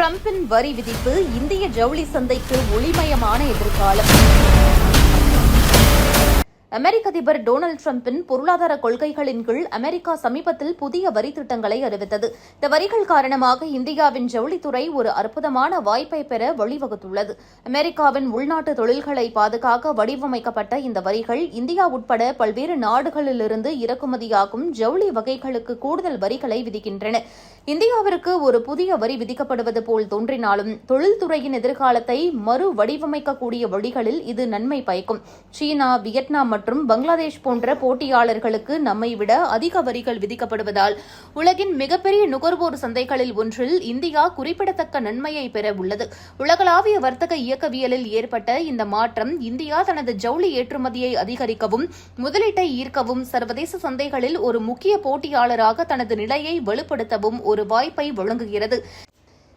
ட்ரம்பின் வரி விதிப்பு இந்திய ஜவுளி சந்தைக்கு ஒளிமயமான எதிர்காலம். அமெரிக்க அதிபர் டொனால்டு டிரம்பின் பொருளாதார கொள்கைகளின் கீழ் அமெரிக்கா சமீபத்தில் புதிய வரி திட்டங்களை அறிவித்தது. இந்த வரிகள் காரணமாக இந்தியாவின் ஜவுளித்துறை ஒரு அற்புதமான வாய்ப்பை பெற வழிவகுத்துள்ளது. அமெரிக்காவின் உள்நாட்டு தொழில்களை பாதுகாக்க வடிவமைக்கப்பட்ட இந்த வரிகள் இந்தியா உட்பட பல்வேறு நாடுகளிலிருந்து இறக்குமதியாகும் ஜவுளி வகைகளுக்கு கூடுதல் வரிகளை விதிக்கின்றன. இந்தியாவிற்கு ஒரு புதிய வரி விதிக்கப்படுவது போல் தோன்றினாலும் தொழில்துறையின் எதிர்காலத்தை மறு வடிவமைக்கக்கூடிய வழிகளில் இது நன்மை பயக்கும். சீனா வியட்நாம் மற்றும் பங்களாதேஷ் போன்ற போட்டியாளர்களுக்கு நம்மை விட அதிக வரிகள் விதிக்கப்படுவதால் உலகின் மிகப்பெரிய நுகர்வோர் சந்தைகளில் ஒன்றில் இந்தியா குறிப்பிடத்தக்க நன்மையை பெற உள்ளது. உலகளாவிய வர்த்தக இயக்கவியலில் ஏற்பட்ட இந்த மாற்றம் இந்தியா தனது ஜவுளி ஏற்றுமதியை அதிகரிக்கவும் முதலீட்டை ஈர்க்கவும் சர்வதேச சந்தைகளில் ஒரு முக்கிய போட்டியாளராக தனது நிலையை வலுப்படுத்தவும் ஒரு வாய்ப்பை வழங்குகிறது.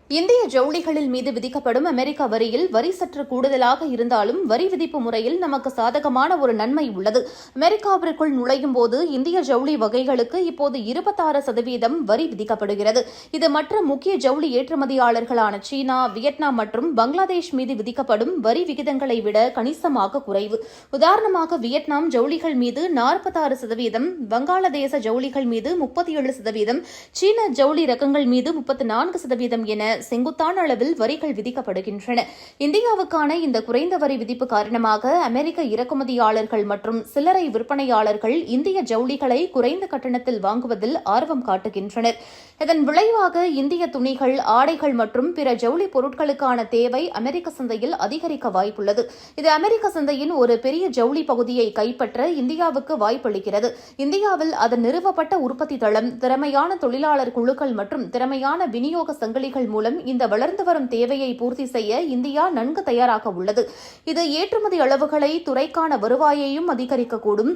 இந்திய ஜவுளிகளில் மீது விதிக்கப்படும் அமெரிக்க வரியில் வரி சற்று கூடுதலாக இருந்தாலும் வரி விதிப்பு முறையில் நமக்கு சாதகமான ஒரு நன்மை உள்ளது. அமெரிக்காவிற்குள் நுழையும் போது இந்திய ஜவுளி வகைகளுக்கு இப்போது இருபத்தாறு சதவீதம் வரி விதிக்கப்படுகிறது. இது மற்ற முக்கிய ஜவுளி ஏற்றுமதியாளர்களான சீனா வியட்நாம் மற்றும் பங்களாதேஷ் மீது விதிக்கப்படும் வரி விகிதங்களை விட கணிசமாக குறைவு. உதாரணமாக வியட்நாம் ஜவுளிகள் மீது நாற்பத்தாறு சதவீதம் வங்காளதேச ஜவுளிகள் மீது முப்பத்தி ஏழு சதவீதம் சீன ஜவுளி ரகங்கள் மீது முப்பத்தி நான்கு சதவீதம் என செங்குத்தான அளவில் வரிகள் விதிக்கப்படுகின்றன. இந்தியாவுக்கான இந்த குறைந்த வரி விதிப்பு காரணமாக அமெரிக்க இறக்குமதியாளர்கள் மற்றும் சில்லறை விற்பனையாளர்கள் இந்திய ஜவுளிகளை குறைந்த கட்டணத்தில் வாங்குவதில் ஆர்வம் காட்டுகின்றனர். இதன் விளைவாக இந்திய துணிகள் ஆடைகள் மற்றும் பிற ஜவுளி பொருட்களுக்கான தேவை அமெரிக்க சந்தையில் அதிகரிக்க வாய்ப்புள்ளது. இது அமெரிக்க சந்தையின் ஒரு பெரிய ஜவுளி பகுதியை கைப்பற்ற இந்தியாவுக்கு வாய்ப்பளிக்கிறது. இந்தியாவில் அதன் நிறுவப்பட்ட உற்பத்தி தளம் திறமையான தொழிலாளர் குழுக்கள் மற்றும் திறமையான விநியோக சங்கிலிகள் மூலம் இந்த வளர்ந்து வரும் தேவையை பூர்த்தி செய்ய இந்தியா நன்கு தயாராக உள்ளது. இது ஏற்றுமதி அளவுகளை துறைக்கான வருவாயையும் அதிகரிக்கக்கூடும்.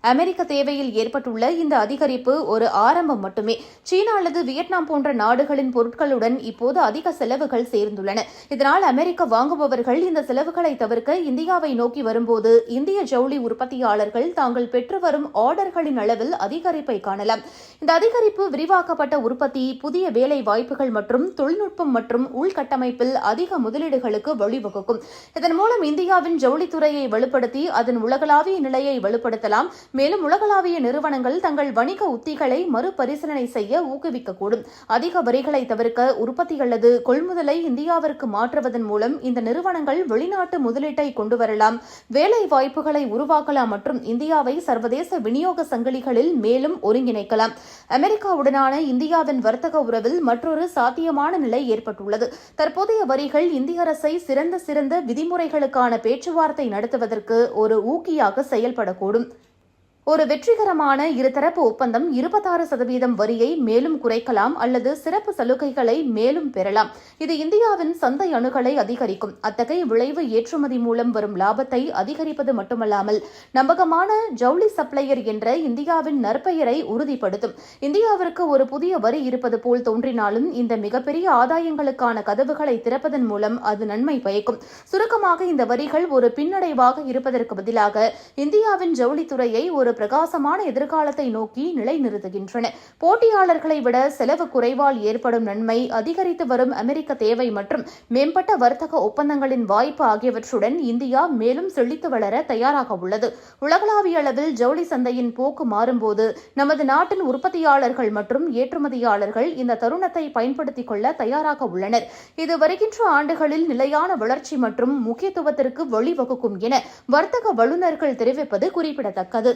அமெரிக்க தேவையில் ஏற்பட்டுள்ள இந்த அதிகரிப்பு ஒரு ஆரம்பம் மட்டுமே. சீனா அல்லது வியட்நாம் போன்ற நாடுகளின் பொருட்களுடன் இப்போது அதிக செலவுகள் சேர்ந்துள்ளன. இதனால் அமெரிக்க வாங்குபவர்கள் இந்த செலவுகளை தவிர்க்க இந்தியாவை நோக்கி வரும்போது இந்திய ஜவுளி உற்பத்தியாளர்கள் தாங்கள் பெற்று வரும் ஆர்டர்களின் அளவில் அதிகரிப்பை காணலாம். இந்த அதிகரிப்பு விரிவாக்கப்பட்ட உற்பத்தி புதிய வேலை வாய்ப்புகள் மற்றும் தொழில்நுட்பம் மற்றும் உள்கட்டமைப்பில் அதிக முதலீடுகளுக்கு வழிவகுக்கும். இதன் மூலம் இந்தியாவின் ஜவுளித்துறையை வலுப்படுத்தி அதன் உலகளாவிய நிலையை வலுப்படுத்தலாம். மேலும் உலகளாவிய நிறுவனங்கள் தங்கள் வணிக உத்திகளை மறுபரிசீலனை செய்ய ஊக்குவிக்கக்கூடும். அதிக வரிகளை தவிர்க்க உற்பத்தி அல்லது கொள்முதலை இந்தியாவிற்கு மாற்றுவதன் மூலம் இந்த நிறுவனங்கள் வெளிநாட்டு முதலீட்டை கொண்டு வரலாம். வேலை வாய்ப்புகளை உருவாக்கலாம் மற்றும் இந்தியாவை சர்வதேச விநியோக சங்கிலிகளில் மேலும் ஒருங்கிணைக்கலாம். அமெரிக்காவுடனான இந்தியாவின் வர்த்தக உறவில் மற்றொரு சாத்தியமான நிலை ஏற்பட்டுள்ளது. தற்போதைய வரிகள் இந்திய அரசை சிறந்த சிறந்த விதிமுறைகளுக்கான பேச்சுவார்த்தை நடத்துவதற்கு ஒரு ஊக்கியாக செயல்படக்கூடும். ஒரு வெற்றிகரமான இருதரப்பு ஒப்பந்தம் இருபத்தாறு சதவீதம் வரியை மேலும் குறைக்கலாம் அல்லது சிறப்பு சலுகைகளை மேலும் பெறலாம். இது இந்தியாவின் சந்தை அணுகலை அதிகரிக்கும். அத்தகைய விளைவு ஏற்றுமதி மூலம் வரும் லாபத்தை அதிகரிப்பது மட்டுமல்லாமல் நம்பகமான ஜவுளி சப்ளையர் என்ற இந்தியாவின் நற்பெயரை உறுதிப்படுத்தும். இந்தியாவிற்கு ஒரு புதிய வரி இருப்பது போல் தோன்றினாலும் இந்த மிகப்பெரிய ஆதாயங்களுக்கான கதவுகளை திறப்பதன் மூலம் அது நன்மை பயக்கும். சுருக்கமாக இந்த வரிகள் ஒரு பின்னடைவாக இருப்பதற்கு பதிலாக இந்தியாவின் ஜவுளித்துறையை ஒரு பிரகாசமான எதிர்காலத்தை நோக்கி நிலைநிறுத்துகின்றன. போட்டியாளர்களை விட செலவு குறைவால் ஏற்படும் நன்மை அதிகரித்து வரும் அமெரிக்க தேவை மற்றும் மேம்பட்ட வர்த்தக ஒப்பந்தங்களின் வாய்ப்பு ஆகியவற்றுடன் இந்தியா மேலும் செழித்து வளர தயாராக உள்ளது. உலகளாவிய அளவில் ஜவுளி சந்தையின் போக்கு மாறும்போது நமது நாட்டின் உற்பத்தியாளர்கள் மற்றும் ஏற்றுமதியாளர்கள் இந்த தருணத்தை பயன்படுத்திக் கொள்ள தயாராக உள்ளனர். இது வருகின்ற ஆண்டுகளில் நிலையான வளர்ச்சி மற்றும் முக்கியத்துவத்திற்கு வழிவகுக்கும் என வர்த்தக வல்லுநர்கள் தெரிவிப்பது குறிப்பிடத்தக்கது.